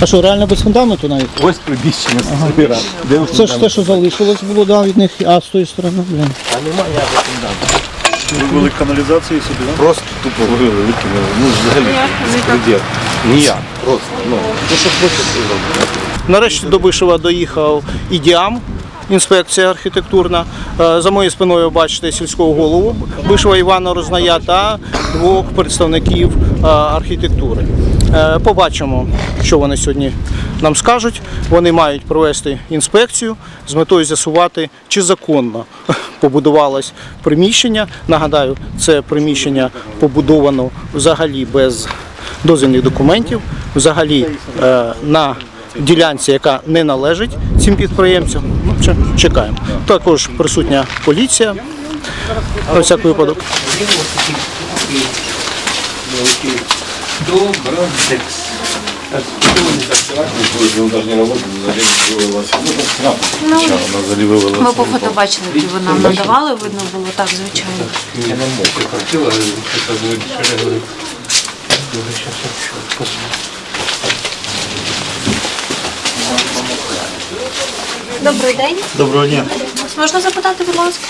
А що, реально без фундаменту навіть? Ось приміщення сфера. Це ж те, що залишилось було да, від них, а з тої сторони. Блін. А немає ніякого фундаменту. Вивели каналізації сюди, да? Просто тупо вивели, викинули. Ну, взагалі, безпреділ. Ніяк. Просто, ну, ну що хочеш, це зробити. Нарешті до Бишева доїхав і Діам, інспекція архітектурна. Е, За моєю спиною бачите сільського голову Бишева Івана Розная та двох представників е, архітектури. Е, Побачимо, що вони сьогодні нам скажуть. Вони мають провести інспекцію з метою з'ясувати, чи законно побудувалось приміщення. Нагадаю, це приміщення побудовано взагалі без дозвільних документів, взагалі е, на ділянці, яка не належить цим підприємцям. Ну, чекаємо. Також присутня поліція. На всякий випадок. Вивелася. Ну, Ну. Ми по фото бачили, які ви нам надавали, видно було так, звичайно. Я не мог. Добрий день. Доброго дня. Можна запитати, будь ласка?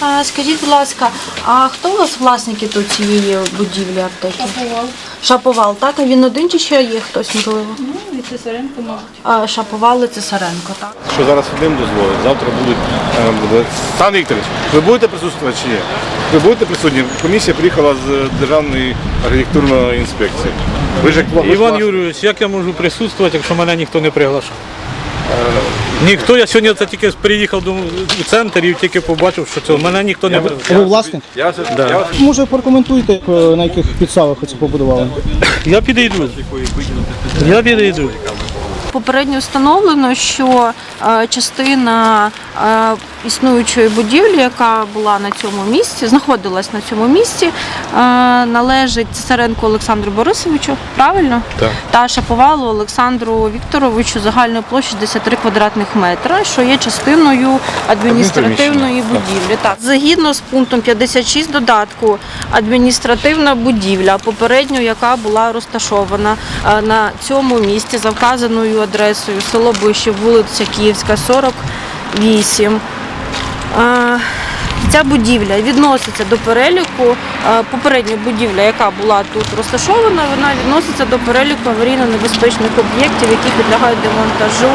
А, скажіть, будь ласка, а хто у вас власники тут цієї будівлі аптеки? Шаповал. Шаповал, так? А він один чи ще є хтось, можливо? Ну, і Цесаренко, мабуть. А, Шаповал і Цесаренко, так? Що зараз одним дозволить, завтра будуть е, буде. Пан Вікторович, ви будете присутствувати чи ні? Ви будете присутні? Комісія приїхала з Державної архітектурної інспекції. Ви ж як ви ж Іван власник. Юрійович, як я можу присутствувати, якщо мене ніхто не приглашав? Ніхто, я сьогодні це тільки приїхав до у центр і тільки побачив, що це мене ніхто не. Ви власник? Я, да. я, Може прокоментуйте, е, на яких підставах це побудували? Я підійду. Я підійду. Попередньо встановлено, що е, частина е, існуючої будівлі, яка була на цьому місці, знаходилась на цьому місці, е, належить Цесаренку Олександру Борисовичу, правильно? Так. Та Шаповалу Олександру Вікторовичу загальною площею 63 квадратних метра, що є частиною адміністративної будівлі. Так, згідно з пунктом 56 додатку, адміністративна будівля, попередньо яка була розташована на цьому місці за вказаною адресою село Бишів, вулиця Київська, 48. Е, Ця будівля відноситься до переліку. Попередня будівля, яка була тут розташована, вона відноситься до переліку аварійно-небезпечних об'єктів, які підлягають демонтажу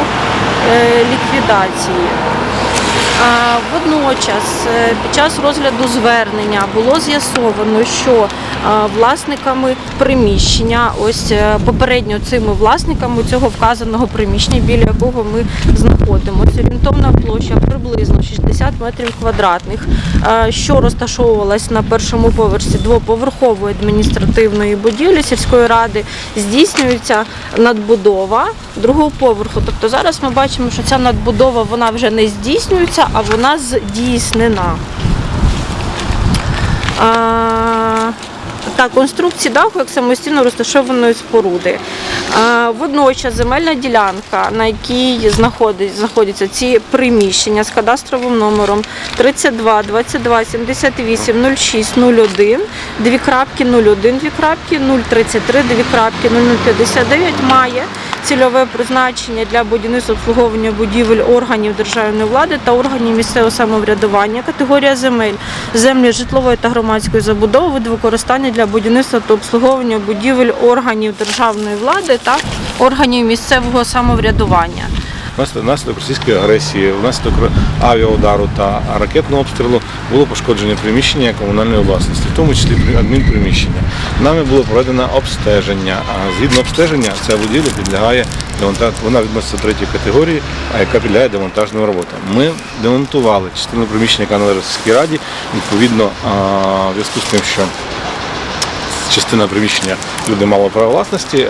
е, ліквідації. Водночас е, під час розгляду звернення було з'ясовано, що власниками приміщення, ось е, попередньо цими власниками цього вказаного приміщення, біля якого ми знаходимося, орієнтовна площа приблизно 60 метрів квадратних, е, що розташовувалась на першому поверсі двоповерхової адміністративної будівлі сільської ради, здійснюється надбудова другого поверху. Тобто зараз ми бачимо, що ця надбудова вона вже не здійснюється, а вона здійснена. А, так, конструкції даху як самостійно розташованої споруди. А, водночас земельна ділянка, на якій знаходяться ці приміщення з кадастровим номером 32 22 78 06 01, дві крапки 01, дві крапки 033, дві крапки 0059 має цільове призначення для будівництва обслуговування будівель органів державної влади та органів місцевого самоврядування, категорія земель, землі житлової та громадської забудови, вид використання для будівництва та обслуговування будівель органів державної влади та органів місцевого самоврядування. Внаслідок російської агресії, внаслідок авіаудару та ракетного обстрілу було пошкодження приміщення комунальної власності, в тому числі адмінприміщення. Нами було проведено обстеження. А згідно обстеження, ця будівля підлягає демонтажу. Вона відноситься третьої категорії, а яка підлягає демонтажним роботам. Ми демонтували частину приміщення, яка сільській раді. Відповідно, в зв'язку з тим, що частина приміщення люди мало права власності, е,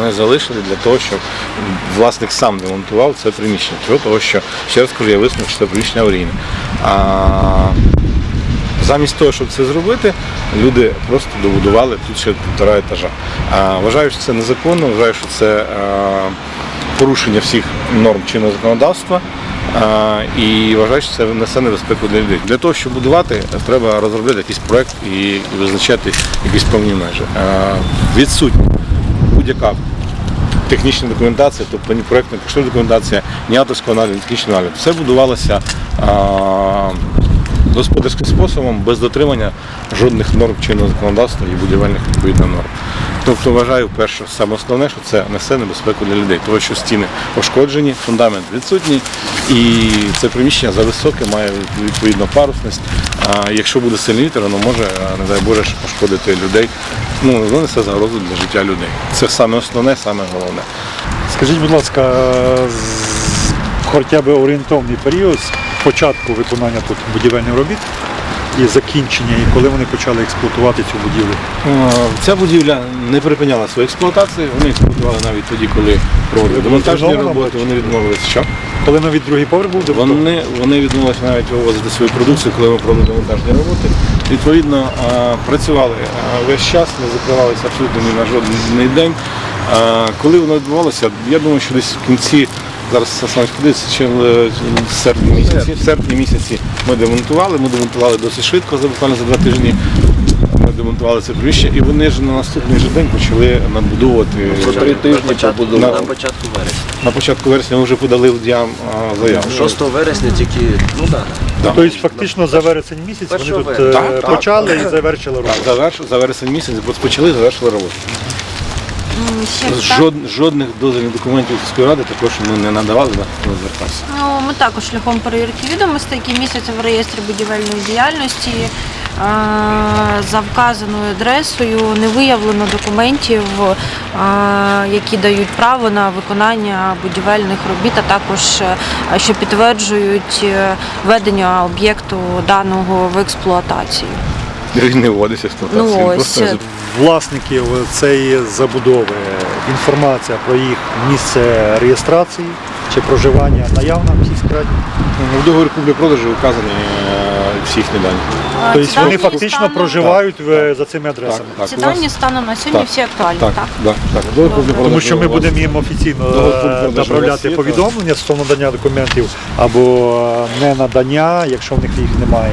ми залишили для того, щоб власник сам демонтував це приміщення. Чого? Того, що, ще раз кажу, я висновок, що це приміщення аварійне. Замість того, щоб це зробити, люди просто добудували тут ще півтора етажа. Вважаю, що це незаконно, вважаю, що це е, порушення всіх норм чинного законодавства. І вважаю, що це несе небезпеку для людей. Для того, щоб будувати, треба розробляти якийсь проект і, визначати якісь певні межі. Відсутня будь-яка технічна документація, тобто ні проєктна кошторисна документація, ні авторського аналізу, ні технічного аналізу. Все будувалося господарським способом без дотримання жодних норм чинного законодавства і будівельних відповідно норм. Тобто вважаю, перше, саме основне, що це несе небезпеку для людей, тому що стіни пошкоджені, фундамент відсутній, і це приміщення зависоке, має відповідну парусність. А якщо буде сильний вітер, воно може, не дай Боже, пошкодити людей. Ну, воно несе загрозу для життя людей. Це саме основне, саме головне. Скажіть, будь ласка, хоча б орієнтовний період початку виконання тут будівельних робіт і закінчення, і коли вони почали експлуатувати цю будівлю? Е, Ця будівля не припиняла свою експлуатацію. Вони експлуатували навіть тоді, коли проводили демонтажні роботи. Вони відмовилися. Що? Коли навіть другий поверх був? Вони, вони відмовилися навіть вивозити свою продукцію, коли ми проводили демонтажні роботи. Відповідно, е, працювали е, весь час, не закривалися абсолютно ні на жодний день. Коли воно відбувалося, я думаю, що десь в кінці, зараз Сасан подивиться, чи в в серпні місяці, в серпні місяці ми демонтували, ми демонтували досить швидко, за буквально за два тижні. Ми демонтували це приміщення, і вони ж на наступний же день почали надбудовувати Три тижні побудови На- на початку вересня. на початку вересня. Ми вже подали в діам заяву. 6 вересня тільки, ну так. Да. Тобто фактично за вересень місяць вони Першого тут вересня. е, Так, так, почали і завершили роботу. Так, за, за вересень місяць почали, завершили роботу. М, Ще. Жод, жодних дозвільних документів сільської ради також ми не надавали, на не звертався. Ну, ми також шляхом перевірки відомостей, які містяться в реєстрі будівельної діяльності. е, За вказаною адресою не виявлено документів, е, які дають право на виконання будівельних робіт, а також е, що підтверджують введення об'єкту даного в експлуатацію. Він не вводиться в експлуатацію. Ну, він ось. просто Власників цієї забудови, інформація про їх місце реєстрації чи проживання наявна в сільській в договорі куплі-продажу вказані е, всі їхні дані. Е, Тобто вони дані фактично станом- проживають в- за цими адресами. Так, Ці дані станом на сьогодні Так, всі актуальні, Так, так? так, так. Тому що ми будемо їм офіційно Договір е, куплі-продажу у вас направляти повідомлення стосовно надання документів або не надання, якщо в них їх немає.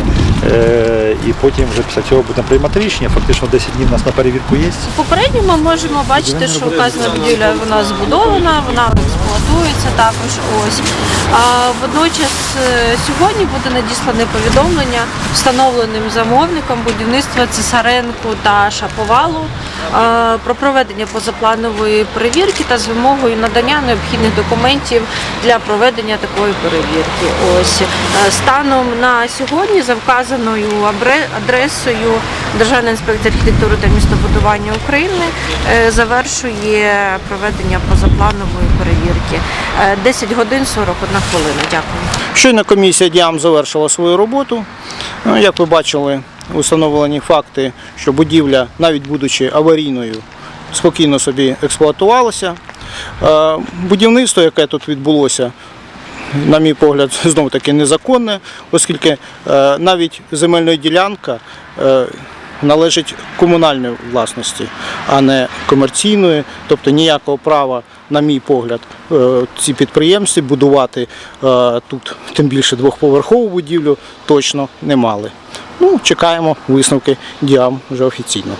Е, І потім вже після цього будемо приймати рішення. Фактично 10 днів у нас на перевірку є. Попередньо ми можемо бачити, що вказана будівля вона збудована, вона експлуатується також. Ось а водночас е, сьогодні буде надіслане повідомлення встановленим замовникам будівництва Цесаренку та Шаповалу е, про проведення позапланової перевірки та з вимогою надання необхідних документів для проведення такої перевірки. Ось станом на сьогодні за вказаною адресою Державна інспекція архітектури та містобудування України е, завершує проведення позапланової перевірки. Е, 10 годин 41 хвилина. Дякую. Щойно комісія діам завершила свою роботу. Ну, Як ви бачили, установлені факти, що будівля, навіть будучи аварійною, спокійно собі експлуатувалася. Е, Будівництво, яке тут відбулося, на мій погляд, знов таки незаконне, оскільки е, навіть земельна ділянка е, належить комунальної власності, а не комерційної. Тобто ніякого права, на мій погляд, е, ці підприємці будувати тут, тим більше двохповерхову будівлю, точно не мали. Ну, чекаємо висновки діам вже офіційно.